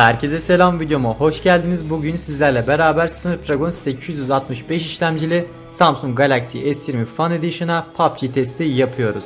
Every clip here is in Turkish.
Herkese selam videoma hoş geldiniz. Bugün sizlerle beraber Snapdragon 865 işlemcili Samsung Galaxy S20 Fan Edition'a PUBG testi yapıyoruz.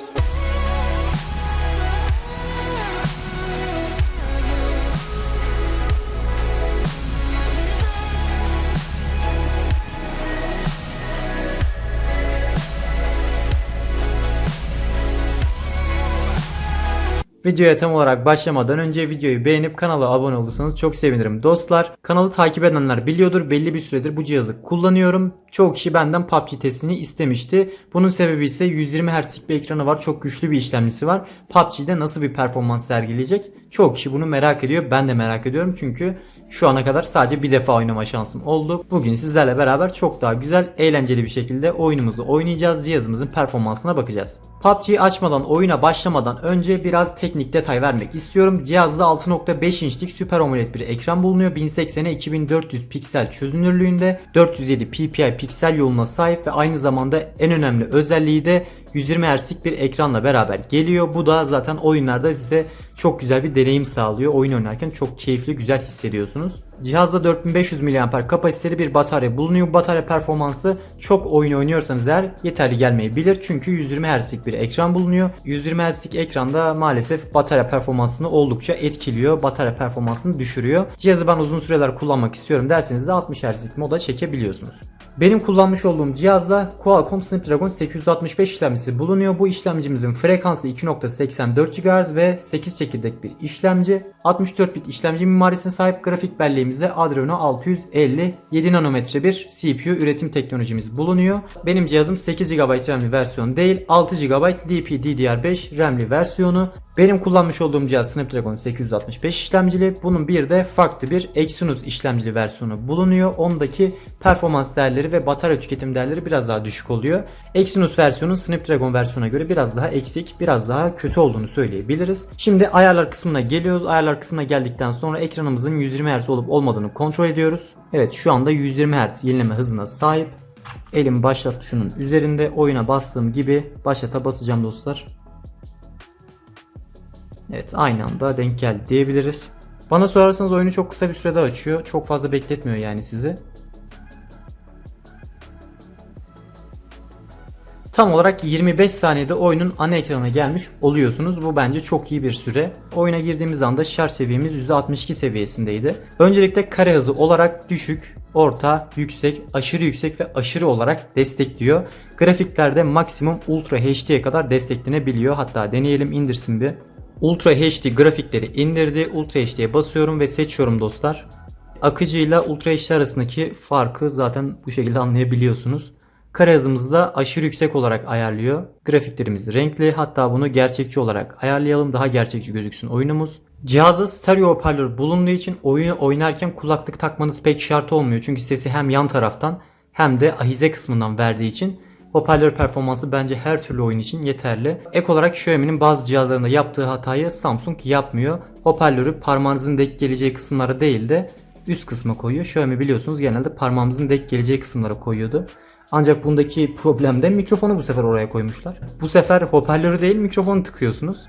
Videoya tam olarak başlamadan önce videoyu beğenip kanala abone olursanız çok sevinirim. Dostlar kanalı takip edenler biliyordur belli bir süredir bu cihazı kullanıyorum. Çoğu kişi benden PUBG testini istemişti. Bunun sebebi ise 120 Hz'lik bir ekranı var. Çok güçlü bir işlemcisi var. PUBG'de nasıl bir performans sergileyecek? Çoğu kişi bunu merak ediyor. Ben de merak ediyorum çünkü şu ana kadar sadece bir defa oynama şansım oldu. Bugün sizlerle beraber çok daha güzel, eğlenceli bir şekilde oyunumuzu oynayacağız. Cihazımızın performansına bakacağız. PUBG'yi açmadan, oyuna başlamadan önce biraz teknik detay vermek istiyorum. Cihazda 6.5 inçlik Super AMOLED bir ekran bulunuyor. 1080'e 2400 piksel çözünürlüğünde 407 ppi piksel yoğunluğuna sahip ve aynı zamanda en önemli özelliği de 120 Hz'lik bir ekranla beraber geliyor. Bu da zaten oyunlarda size çok güzel bir deneyim sağlıyor. Oyun oynarken çok keyifli, güzel hissediyorsunuz. Cihazda 4500 mAh kapasiteli bir batarya bulunuyor. Bu batarya performansı çok oyun oynuyorsanız eğer yeterli gelmeyebilir. Çünkü 120 Hz'lik bir ekran bulunuyor. 120 Hz'lik ekranda maalesef batarya performansını oldukça etkiliyor. Batarya performansını düşürüyor. Cihazı ben uzun süreler kullanmak istiyorum derseniz de 60 Hz'lik moda çekebiliyorsunuz. Benim kullanmış olduğum cihazda Qualcomm Snapdragon 865 işlemcisi bulunuyor. Bu işlemcimizin frekansı 2.84 GHz ve 8 çekirdek bir işlemci. 64 bit işlemci mimarisine sahip grafik belleğimizde Adreno 650 7 nanometre bir CPU üretim teknolojimiz bulunuyor. Benim cihazım 8 GB RAM'li versiyon değil 6 GB LPDDR5 RAM'li versiyonu. Benim kullanmış olduğum cihaz Snapdragon 865 işlemcili. Bunun bir de farklı bir Exynos işlemcili versiyonu bulunuyor. Ondaki performans değerleri ve batarya tüketim değerleri biraz daha düşük oluyor. Exynos versiyonun Snapdragon versiyona göre biraz daha eksik, biraz daha kötü olduğunu söyleyebiliriz. Şimdi ayarlar kısmına geliyoruz. Ayarlar kısmına geldikten sonra ekranımızın 120 Hz olup olmadığını kontrol ediyoruz. Evet şu anda 120 Hz yenileme hızına sahip. Elim başlat tuşunun üzerinde oyuna bastığım gibi başlata basacağım dostlar. Evet aynı anda denk geldi diyebiliriz. Bana sorarsanız oyunu çok kısa bir sürede açıyor. Çok fazla bekletmiyor yani sizi. Tam olarak 25 saniyede oyunun ana ekranına gelmiş oluyorsunuz. Bu bence çok iyi bir süre. Oyuna girdiğimiz anda şarj seviyemiz %62 seviyesindeydi. Öncelikle kare hızı olarak düşük, orta, yüksek, aşırı yüksek ve aşırı olarak destekliyor. Grafiklerde maksimum Ultra HD'ye kadar desteklenebiliyor. Hatta deneyelim indirsin bir. Ultra HD grafikleri indirdi. Ultra HD'ye basıyorum ve seçiyorum dostlar. Akıcıyla Ultra HD arasındaki farkı zaten bu şekilde anlayabiliyorsunuz. Kare hızımızı da aşırı yüksek olarak ayarlıyor. Grafiklerimiz renkli. Hatta bunu gerçekçi olarak ayarlayalım. Daha gerçekçi gözüksün oyunumuz. Cihazda stereo hoparlör bulunduğu için oyunu oynarken kulaklık takmanız pek şart olmuyor. Çünkü sesi hem yan taraftan hem de ahize kısmından verdiği için hoparlör performansı bence her türlü oyun için yeterli. Ek olarak Xiaomi'nin bazı cihazlarında yaptığı hatayı Samsung yapmıyor. Hoparlörü parmağınızın denk geleceği kısımlara değil de üst kısma koyuyor. Xiaomi biliyorsunuz genelde parmağımızın denk geleceği kısımlara koyuyordu. Ancak bundaki problem de mikrofonu bu sefer oraya koymuşlar. Bu sefer hoparlörü değil mikrofonu tıkıyorsunuz.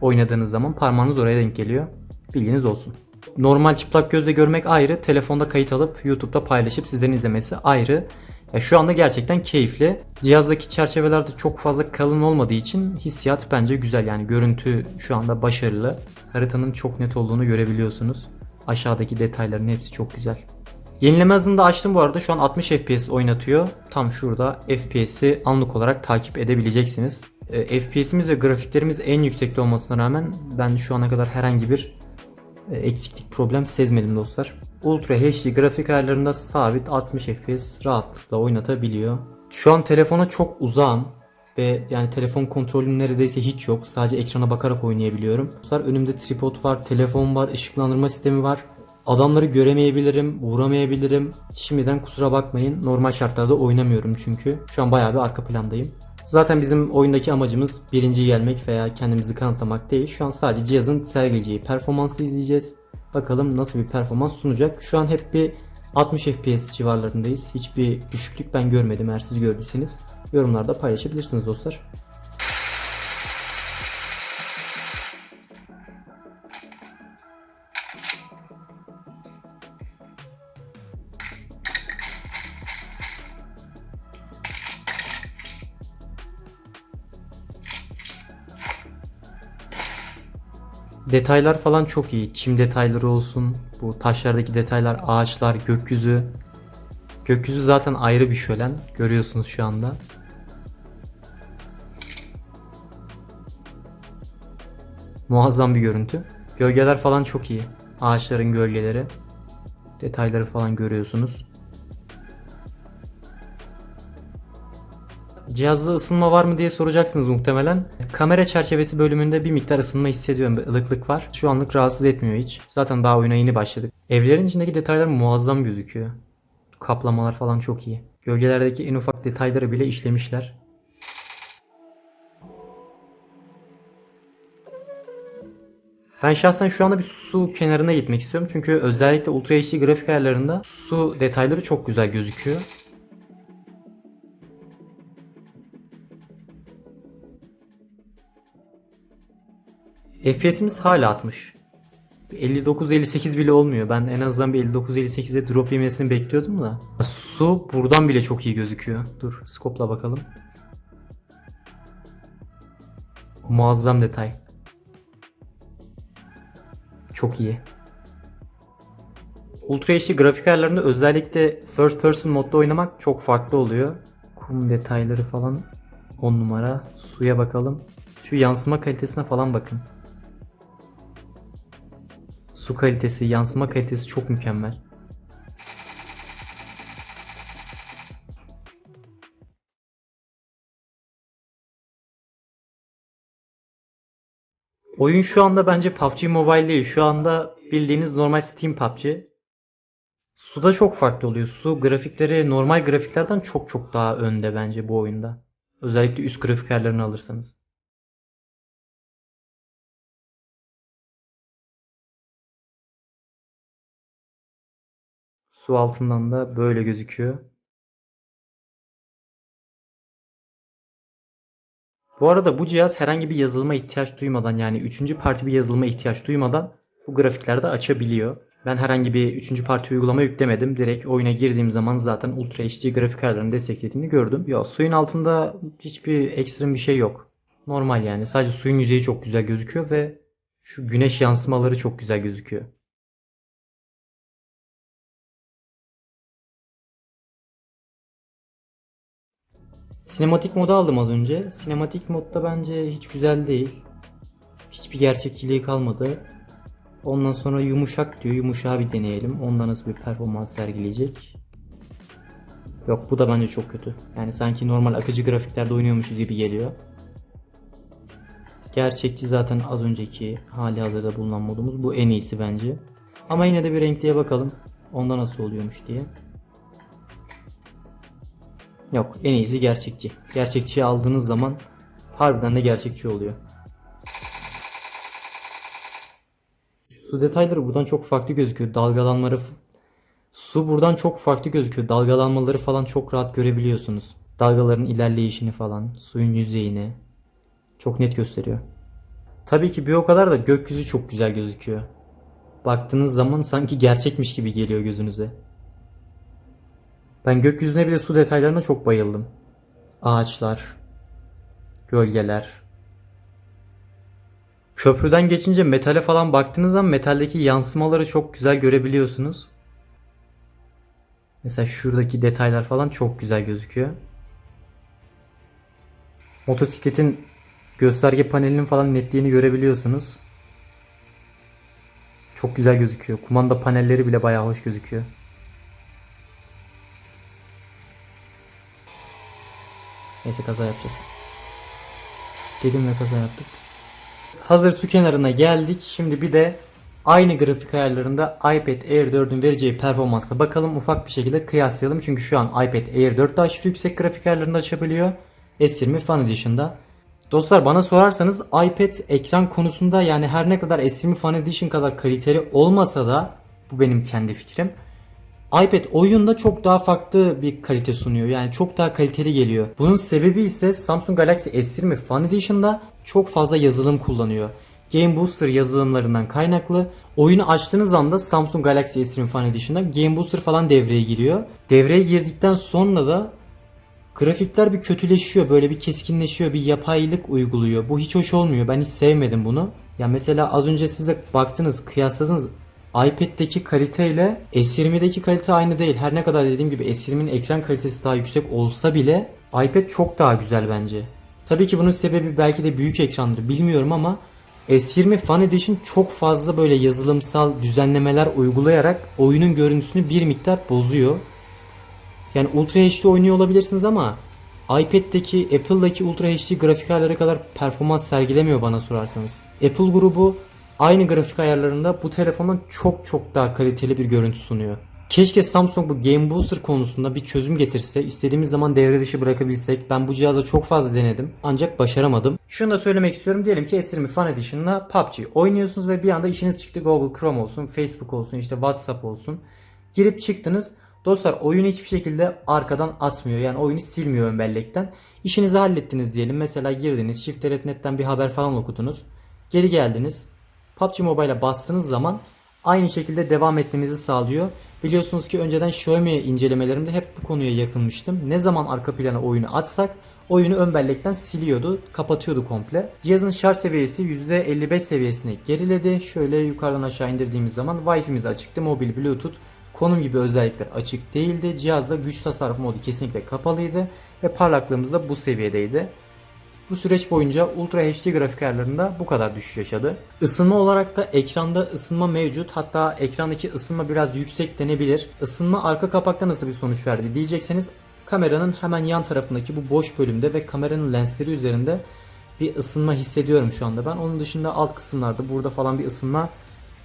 Oynadığınız zaman parmağınız oraya denk geliyor. Bilginiz olsun. Normal çıplak gözle görmek ayrı, telefonda kayıt alıp YouTube'da paylaşıp sizlerin izlemesi ayrı. Ya şu anda gerçekten keyifli. Cihazdaki çerçevelerde çok fazla kalın olmadığı için hissiyat bence güzel. Yani görüntü şu anda başarılı. Haritanın çok net olduğunu görebiliyorsunuz. Aşağıdaki detayların hepsi çok güzel. Yenileme hızını da açtım bu arada. Şu an 60 FPS oynatıyor. Tam şurada FPS'i anlık olarak takip edebileceksiniz. E, FPS'imiz ve grafiklerimiz en yüksekte olmasına rağmen ben şu ana kadar herhangi bir e, eksiklik problem sezmedim dostlar. Ultra HD grafik ayarlarında sabit 60 FPS rahatlıkla oynatabiliyor. Şu an telefona çok uzağım ve yani telefon kontrolüm neredeyse hiç yok. Sadece ekrana bakarak oynayabiliyorum. Dostlar önümde tripod var, telefon var, ışıklandırma sistemi var. Adamları göremeyebilirim, vuramayabilirim. Şimdiden kusura bakmayın. Normal şartlarda oynamıyorum çünkü. Şu an bayağı bir arka plandayım. Zaten bizim oyundaki amacımız birinci gelmek veya kendimizi kanıtlamak değil. Şu an sadece cihazın sergileyeceği performansı izleyeceğiz. Bakalım nasıl bir performans sunacak. Şu an hep bir 60 FPS civarlarındayız. Hiçbir düşüklük ben görmedim eğer siz gördüyseniz. Yorumlarda paylaşabilirsiniz dostlar. Detaylar falan çok iyi. Çim detayları olsun. Bu taşlardaki detaylar, ağaçlar, gökyüzü. Gökyüzü zaten ayrı bir şölen. Görüyorsunuz şu anda. Muazzam bir görüntü. Gölgeler falan çok iyi. Ağaçların gölgeleri. Detayları falan görüyorsunuz. Cihazda ısınma var mı diye soracaksınız muhtemelen. Kamera çerçevesi bölümünde bir miktar ısınma hissediyorum. Bir ılıklık var. Şu anlık rahatsız etmiyor hiç. Zaten daha oyuna yeni başladık. Evlerin içindeki detaylar muazzam gözüküyor. Kaplamalar falan çok iyi. Gölgelerdeki en ufak detayları bile işlemişler. Ben şahsen şu anda bir su kenarına gitmek istiyorum. Çünkü özellikle Ultra HD grafik ayarlarında su detayları çok güzel gözüküyor. FPS'imiz hala 60. 59-58 bile olmuyor. Ben en azından bir 59-58'e drop yemesini bekliyordum da. Su buradan bile çok iyi gözüküyor. Dur skopla bakalım. Muazzam detay. Çok iyi. Ultra HD grafik ayarlarında özellikle first person modda oynamak çok farklı oluyor. Kum detayları falan 10 numara. Suya bakalım. Şu yansıma kalitesine falan bakın. Su kalitesi, yansıma kalitesi çok mükemmel. Oyun şu anda bence PUBG Mobile değil. Şu anda bildiğiniz normal Steam PUBG. Suda çok farklı oluyor. Su grafikleri normal grafiklerden çok çok daha önde bence bu oyunda. Özellikle üst grafik ayarlarını alırsanız. Su altından da böyle gözüküyor. Bu arada bu cihaz herhangi bir yazılıma ihtiyaç duymadan yani üçüncü parti bir yazılıma ihtiyaç duymadan bu grafiklerde açabiliyor. Ben herhangi bir üçüncü parti uygulama yüklemedim. Direkt oyuna girdiğim zaman zaten Ultra HD grafik ayarlarını desteklediğini gördüm. Yok suyun altında hiçbir ekstrem bir şey yok. Normal yani. Sadece suyun yüzeyi çok güzel gözüküyor ve şu güneş yansımaları çok güzel gözüküyor. Sinematik modu aldım az önce. Sinematik modda bence hiç güzel değil. Hiçbir gerçekçiliği kalmadı. Ondan sonra yumuşak diyor. Yumuşağı bir deneyelim. Onda nasıl bir performans sergileyecek. Yok bu da bence çok kötü. Yani sanki normal akıcı grafiklerde oynuyormuşuz gibi geliyor. Gerçekçi zaten az önceki hali hazırda bulunan modumuz. Bu en iyisi bence. Ama yine de bir renkliye bakalım. Onda nasıl oluyormuş diye. Yok en iyisi gerçekçi. Gerçekçiyi aldığınız zaman harbiden de gerçekçi oluyor. Su detayları buradan çok farklı gözüküyor. Dalgalanmaları su buradan çok farklı gözüküyor. Dalgalanmaları falan çok rahat görebiliyorsunuz. Dalgaların ilerleyişini falan, suyun yüzeyini çok net gösteriyor. Tabii ki bir o kadar da gökyüzü çok güzel gözüküyor. Baktığınız zaman sanki gerçekmiş gibi geliyor gözünüze. Ben gökyüzüne bile su detaylarına çok bayıldım. Ağaçlar, gölgeler. Köprüden geçince metale falan baktığınız zaman metaldeki yansımaları çok güzel görebiliyorsunuz. Mesela şuradaki detaylar falan çok güzel gözüküyor. Motosikletin gösterge panelinin falan netliğini görebiliyorsunuz. Çok güzel gözüküyor. Kumanda panelleri bile bayağı hoş gözüküyor. Neyse kaza yapacağız. Dedim ve kaza yaptık. Hazır su kenarına geldik. Şimdi bir de aynı grafik ayarlarında iPad Air 4'ün vereceği performansa bakalım. Ufak bir şekilde kıyaslayalım. Çünkü şu an iPad Air 4 de aşırı yüksek grafik ayarlarında açabiliyor. S20 Fan Edition'da. Dostlar bana sorarsanız iPad ekran konusunda yani her ne kadar S20 Fan Edition kadar kaliteli olmasa da bu benim kendi fikrim. iPad oyunda çok daha farklı bir kalite sunuyor. Yani çok daha kaliteli geliyor. Bunun sebebi ise Samsung Galaxy S20 Fan Edition'da çok fazla yazılım kullanıyor. Game Booster yazılımlarından kaynaklı oyunu açtığınız anda Samsung Galaxy S20 Fan Edition'da Game Booster falan devreye giriyor. Devreye girdikten sonra da Grafikler bir kötüleşiyor, böyle bir keskinleşiyor, bir yapaylık uyguluyor. Bu hiç hoş olmuyor. Ben hiç sevmedim bunu. Ya mesela az önce siz de baktınız, kıyasladınız. iPad'deki kalite ile S20'deki kalite aynı değil. Her ne kadar dediğim gibi S20'nin ekran kalitesi daha yüksek olsa bile iPad çok daha güzel bence. Tabii ki bunun sebebi belki de büyük ekrandır bilmiyorum ama S20 Fan Edition çok fazla böyle yazılımsal düzenlemeler uygulayarak oyunun görüntüsünü bir miktar bozuyor. Yani Ultra HD oynuyor olabilirsiniz ama iPad'deki, Apple'daki Ultra HD grafik ayarları kadar performans sergilemiyor bana sorarsanız. Apple grubu aynı grafik ayarlarında bu telefondan çok çok daha kaliteli bir görüntü sunuyor. Keşke Samsung bu Game Booster konusunda bir çözüm getirse, istediğimiz zaman devre dışı bırakabilsek. Ben bu cihazda çok fazla denedim ancak başaramadım. Şunu da söylemek istiyorum. Diyelim ki S20 Fan Edition'la PUBG oynuyorsunuz ve bir anda işiniz çıktı Google Chrome olsun, Facebook olsun, işte WhatsApp olsun. Girip çıktınız. Dostlar oyunu hiçbir şekilde arkadan atmıyor. Yani oyunu silmiyor ön bellekten. İşinizi hallettiniz diyelim. Mesela girdiniz. Shift.net'ten bir haber falan okudunuz. Geri geldiniz. PUBG Mobile'a bastığınız zaman aynı şekilde devam etmenizi sağlıyor. Biliyorsunuz ki önceden Xiaomi incelemelerimde hep bu konuya yakınmıştım. Ne zaman arka plana oyunu atsak oyunu ön bellekten siliyordu, kapatıyordu komple. Cihazın şarj seviyesi %55 seviyesine geriledi. Şöyle yukarıdan aşağı indirdiğimiz zaman Wi-Fi'miz açıktı. Mobil Bluetooth konum gibi özellikler açık değildi. Cihazda güç tasarruf modu kesinlikle kapalıydı ve parlaklığımız da bu seviyedeydi. Bu süreç boyunca Ultra HD grafik ayarlarında bu kadar düşüş yaşadı. Isınma olarak da ekranda ısınma mevcut. Hatta ekrandaki ısınma biraz yüksek denebilir. Isınma arka kapakta nasıl bir sonuç verdi diyecekseniz kameranın hemen yan tarafındaki bu boş bölümde ve kameranın lensleri üzerinde bir ısınma hissediyorum şu anda ben. Onun dışında alt kısımlarda burada falan bir ısınma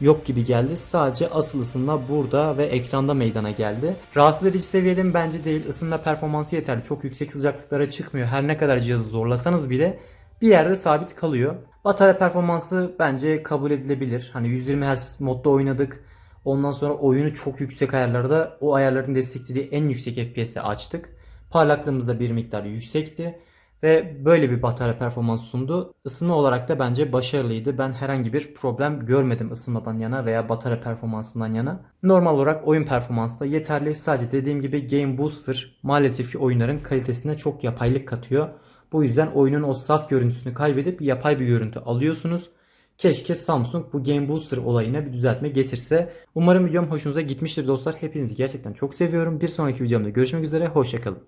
yok gibi geldi. Sadece asıl ısınma burada ve ekranda meydana geldi. Rahatsız edici seviyede mi? Bence değil. Isınma performansı yeterli. Çok yüksek sıcaklıklara çıkmıyor. Her ne kadar cihazı zorlasanız bile bir yerde sabit kalıyor. Batarya performansı bence kabul edilebilir. Hani 120 Hz modda oynadık. Ondan sonra oyunu çok yüksek ayarlarda o ayarların desteklediği en yüksek FPS'e açtık. Parlaklığımız da bir miktar yüksekti ve böyle bir batarya performansı sundu. Isınma olarak da bence başarılıydı. Ben herhangi bir problem görmedim ısınmadan yana veya batarya performansından yana. Normal olarak oyun performansı da yeterli. Sadece dediğim gibi Game Booster maalesef ki oyunların kalitesine çok yapaylık katıyor. Bu yüzden oyunun o saf görüntüsünü kaybedip yapay bir görüntü alıyorsunuz. Keşke Samsung bu Game Booster olayına bir düzeltme getirse. Umarım videom hoşunuza gitmiştir dostlar. Hepinizi gerçekten çok seviyorum. Bir sonraki videomda görüşmek üzere. Hoşçakalın.